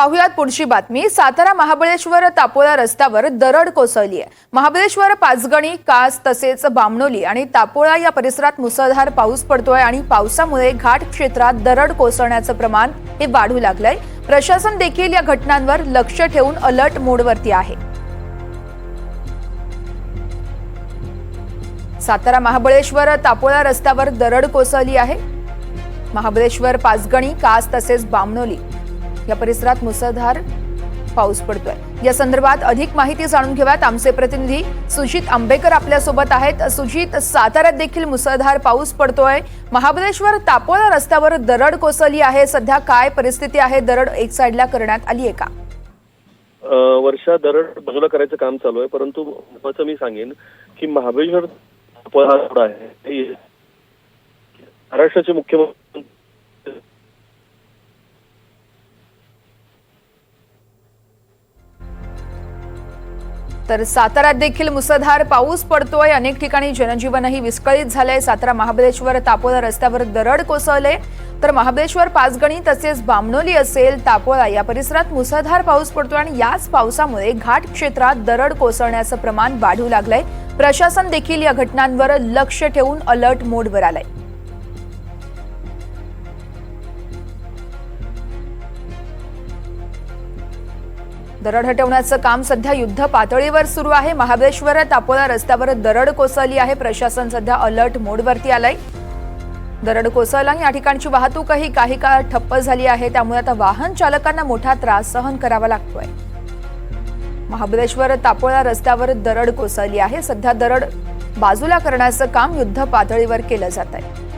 पाहुयात पुढची बातमी. सातारा महाबळेश्वर तापोळा रस्त्यावर दरड कोसळली आहे महाबळेश्वर पाचगणी कास तसेच बामणोली आणि तापोळा या परिसरात मुसळधार पाऊस पडतोय आणि पावसामुळे घाट क्षेत्रात दरड कोसळण्याचं प्रमाण हे वाढू लागलंय. प्रशासन देखील या घटनांवर लक्ष ठेवून अलर्ट मोडवरती आहे. सातारा महाबळेश्वर तापोळा रस्त्यावर दरड कोसळली आहे. महाबळेश्वर पाचगणी कास तसेच बामणोली या परिसरात मुसळधार पाऊस पडतोय. या संदर्भात अधिक माहिती जाणून घेऊयात आमचे प्रतिनिधी सुजित आंबेकर आपल्यासोबत आहेत. सुजित साताऱ्यात देखील मुसळधार पाऊस पडतोय. महाबळेश्वर तापोळा रस्त्यावर दरड कोसळली आहे. सध्या काय परिस्थिती आहे? दरड एक साईडला करण्यात आली आहे का? वर्षा दरड बाजूला करायचं काम चालू आहे. परंतु महत्वाचं मी सांगेन की महाबळेश्वर हा रोड आहे. महाराष्ट्राचे मुख्यमंत्री तर साताऱ्यात देखील मुसळधार पाऊस पडतोय. अनेक ठिकाणी जनजीवनही विस्कळीत झालंय. सातारा महाबळेश्वर तापोळा रस्त्यावर दरड कोसळले. तर महाबळेश्वर पाचगणी तसेच बामणोली असेल तापोळा या परिसरात मुसळधार पाऊस पडतोय आणि याच पावसामुळे घाट क्षेत्रात दरड कोसळण्याचं प्रमाण वाढू लागलंय. प्रशासन देखील या घटनांवर लक्ष ठेवून अलर्ट मोडवर आलंय. दरड हटवण्याचं काम सध्या युद्ध पातळीवर सुरू आहे. महाबळेश्वर तापोळा रस्त्यावर दरड कोसळली आहे. प्रशासन सध्या अलर्ट मोडवरती आलंय. दरड कोसळला आणि या ठिकाणची वाहतूकही काही काळ ठप्प झाली आहे. त्यामुळे आता वाहन चालकांना मोठा त्रास सहन करावा लागतोय. महाबळेश्वर तापोळा रस्त्यावर दरड कोसळली आहे. सध्या दरड बाजूला करण्याचं काम युद्ध पातळीवर केलं जात आहे